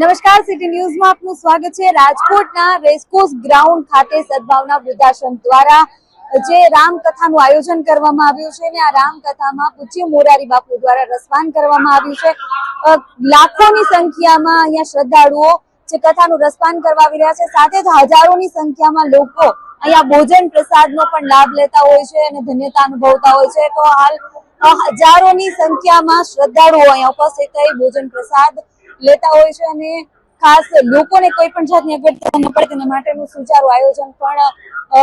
નમસ્કાર સિટી ન્યૂઝમાં આપનું સ્વાગત છે. રાજકોટના રેસકોર્સ ગ્રાઉન્ડ ખાતે સદભાવના વૃદ્ધાશ્રમ દ્વારા જે રામકથાનું આયોજન કરવામાં આવ્યું છે અને આ રામકથામાં પૂજ્ય મોરારી બાપુ દ્વારા રસપાન કરવામાં આવ્યું છે. લાખોની સંખ્યામાં અહીંયા શ્રદ્ધાળુઓ જે કથાનું રસપાન કરવા આવી રહ્યા છે. સાથે જ હજારોની સંખ્યામાં લોકો અહીંયા ભોજન પ્રસાદનો પણ લાભ લેતા હોય છે અને ધન્યતા અનુભવતા હોય છે. તો હાલ હજારોની સંખ્યામાં શ્રદ્ધાળુઓ અહીંયા ઉપસ્થિત થઈ ભોજન પ્રસાદ લેતા હોય છે અને ખાસ લોકોને કોઈ પણ જાતની અગવડતા ન પડે તેના માટેનું સુચારું આયોજન પણ અ,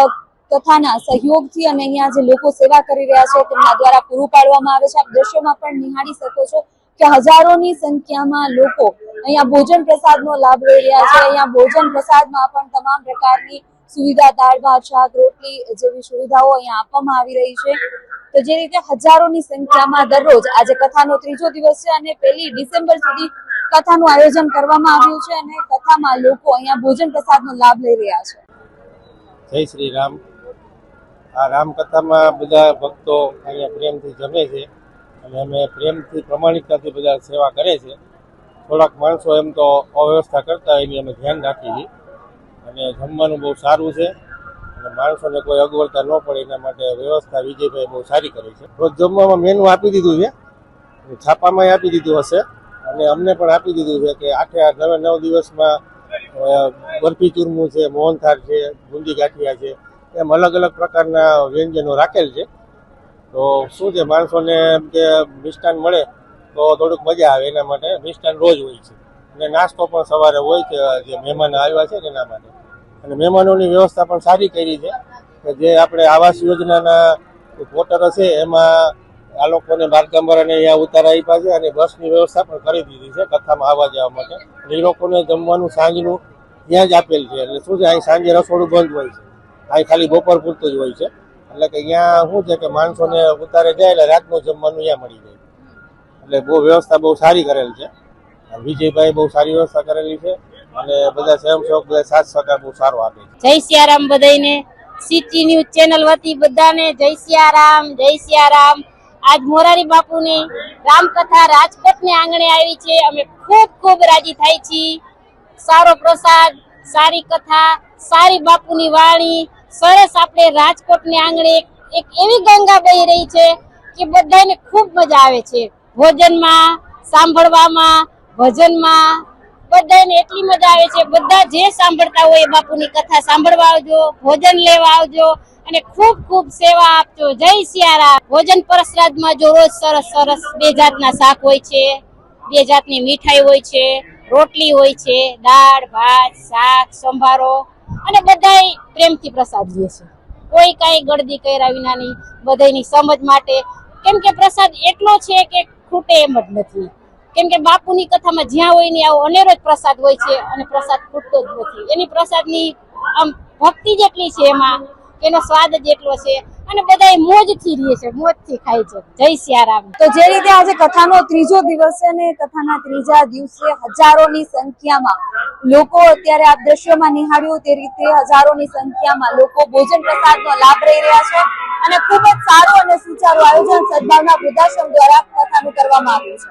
કથાના સહયોગથી અને અહીંયા જે લોકો સેવા કરી રહ્યા છે તેમના દ્વારા પૂરું પાડવામાં આવે છે. આપ દ્રશ્યોમાં પણ નિહાળી શકો છો કે હજારોની સંખ્યામાં લોકો અહીંયા ભોજન પ્રસાદનો લાભ લઈ રહ્યા છે. અહીંયા ભોજન પ્રસાદમાં પણ તમામ પ્રકારની સુવિધા દાળ ભાત શાક રોટલી જેવી સુવિધાઓ અહીંયા આપવામાં આવી રહી છે. તો જે રીતે હજારોની સંખ્યામાં દરરોજ આજે કથાનો ત્રીજો દિવસ છે અને પહેલી ડિસેમ્બર સુધી કથાનું આયોજન કરવામાં આવ્યું છે અને કથામાં લોકો અહીંયા ભોજન પ્રસાદનો લાભ લઈ રહ્યા છે. જય શ્રી રામ. આ રામકથામાં બધા ભક્તો અહીંયા પ્રેમથી જમે છે અને અમે પ્રેમથી પ્રમાણિકતાથી બધા સેવા કરે છે. થોડાક માણસો એમ તો અવ્યવસ્થા કરતા એની અમે ધ્યાન રાખી છીએ. અને જમવાનું બહુ સારું છે અને માણસોને કોઈ અગવડતા ન પડે એના માટે વ્યવસ્થા વિજયભાઈ બહુ સારી કરી છે. રોજ જમવામાં મેનુ આપી દીધું છે. છાપામાં આપી દીધું હશે. અને અમને પણ આપી દીધું છે કે આઠે આઠ નવે નવ દિવસમાં બરફી ચૂરમું છે, મોહનથાળ છે, બુંદી ગાંઠિયા છે, એમ અલગ અલગ પ્રકારના વ્યંજનો રાખેલ છે. તો શું છે, માણસોને એમ કે મિષ્ટાન મળે તો થોડુંક મજા આવે એના માટે. મિષ્ટાન રોજ હોય છે. અને નાસ્તો પણ સવારે હોય છે, જે મહેમાન આવ્યા છે એના માટે. અને મહેમાનોની વ્યવસ્થા પણ સારી કરી છે કે જે આપણે આવાસ યોજનાના વોટરો છે એમાં આ લોકોને બારગામવાળાને અહીંયા ઉતાર આપ્યા છે અને બસની વ્યવસ્થા પણ કરી દીધી છે, કથામાં આવવા જવા માટે. એ લોકોને જમવાનું, સાંજનું ત્યાં જ આપેલ છે. એટલે શું છે, અહીં સાંજે રસોડું બંધ હોય છે. અહીં ખાલી બપોર પૂરતું જ હોય છે. એટલે કે અહીંયા શું છે કે માણસોને ઉતારે જાય એટલે રાતનું જમવાનું અહીંયા મળી જાય. એટલે બહુ વ્યવસ્થા બહુ સારી કરેલ છે. વિજયભાઈ બહુ સારી વ્યવસ્થા કરેલી છે અને બધા સ્વયંસેવક બધા સાથ સહકાર બહુ સારો આપે છે. જય સિયારામ બધાને સિટી ન્યૂઝ ચેનલ વતી બધાને જય સિયારામ જય સિયારામ. આજ મોરારી બાપુની રામકથા રાજકોટને આંગણે આવી છે. અમે ખૂબ ખૂબ રાજી થાય છીએ. સારો પ્રસાદ, સારી કથા, સારી બાપુની વાણી, સરસ આપણે રાજકોટને આંગણે એક- એવી ગંગા બહી રહી છે કે બધાને ખૂબ મજા આવે છે. ભોજનમાં, સાંભળવામાં, ભજનમાં બધાને એટલી મજા આવે છે. બધા જે સાંભળતા હોય બાપુની કથા સાંભળવા આવજો, ભોજન લેવા આવજો અને ખૂબ ખૂબ સેવા આપજો. જય સિયારા ભોજન પ્રસાદમાં જો રોજ સરસ સરસ બે જાતના શાક હોય છે. બે જાતની મીઠાઈ હોય છે, રોટલી હોય છે, દાળ, ભાત, શાક, સંભારો અને બધાય પ્રેમથી પ્રસાદ લે છે. કોઈ કાંઈ ગળદી કર્યા વિના નહીં બધાની સમજ માટે. કેમ કે પ્રસાદ એટલો છે કે ખૂટે એમ જ નથી. કેમ કે બાપુની કથામાં જ્યાં હોય ને આવો અનેરો જ પ્રસાદ હોય છે અને પ્રસાદ ખૂટતો જ નથી. એની પ્રસાદની આમ ભક્તિ જેટલી છે એમાં, એનો સ્વાદ જ એટલો છે અને બધા મોજથી રહે છે, મોજથી ખાય છે. જય સિયારામ. તો જે રીતે આજે કથાનો ત્રીજો દિવસ છે ને કથાના ત્રીજા દિવસે હજારોની સંખ્યામાં લોકો અત્યારે આપ દ્રશ્યોમાં નિહાળ્યું તે રીતે હજારોની સંખ્યામાં લોકો ભોજન પ્રસાદનો લાભ લઈ રહ્યા છે અને ખૂબ જ સારું અને સુચારું આયોજન સદભાવના વૃદ્ધાશ્રમ દ્વારા કથાનું કરવામાં આવ્યું છે.